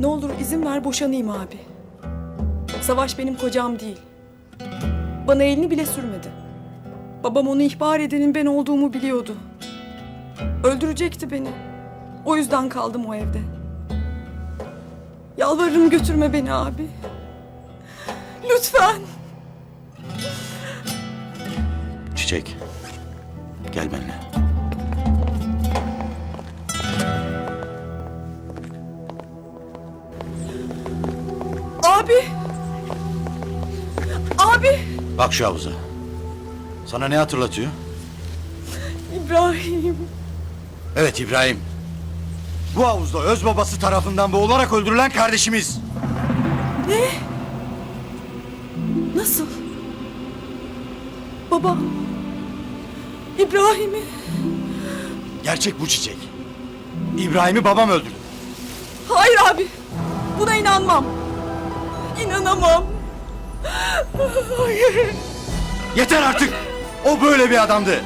Ne olur izin ver boşanayım abi. Savaş benim kocam değil. Bana elini bile sürmedi. Babam onu ihbar edenin ben olduğumu biliyordu. Öldürecekti beni. O yüzden kaldım o evde. Yalvarırım götürme beni abi. Lütfen. Çiçek. Gel benimle. Abi. Abi. Bak şu havuza. Sana ne hatırlatıyor? İbrahim. Evet İbrahim. Bu havuzda öz babası tarafından boğularak öldürülen kardeşimiz. Nasıl? Baba. İbrahim'i. Gerçek bu çiçek. İbrahim'i babam öldürdü. Hayır abi. Buna inanmam. İnanamam. Hayır. Yeter artık. O böyle bir adamdı.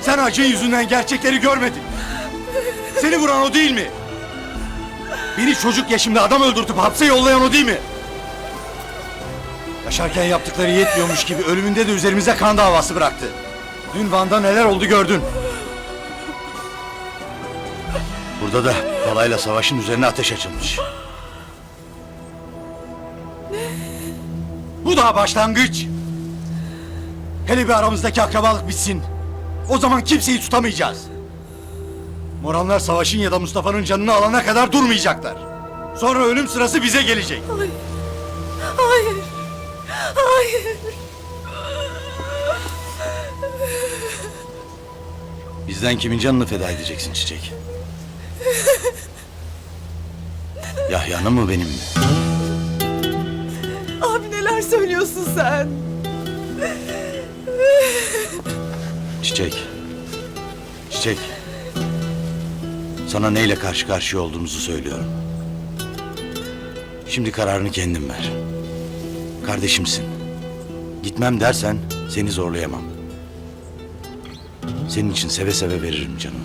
Sen acın yüzünden gerçekleri görmedin. Seni vuran o değil mi? Beni çocuk yaşımda adam öldürtüp hapse yollayan o değil mi? Yaşarken yaptıkları yetmiyormuş gibi ölümünde de üzerimize kan davası bıraktı. Dün Van'da neler oldu gördün. Burada da balayla savaşın üzerine ateş açılmış. Bu daha başlangıç. Hele bir aramızdaki akrabalık bitsin. O zaman kimseyi tutamayacağız. Moranlar savaşın ya da Mustafa'nın canını alana kadar durmayacaklar. Sonra ölüm sırası bize gelecek. Hayır. Hayır. Hayır. Bizden kimin canını feda edeceksin Çiçek? Yahya'nın mı benim mi? Söylüyorsun sen? Çiçek. Çiçek. Sana neyle karşı karşıya olduğumuzu söylüyorum. Şimdi kararını kendin ver. Kardeşimsin. Gitmem dersen seni zorlayamam. Senin için seve seve veririm canımı.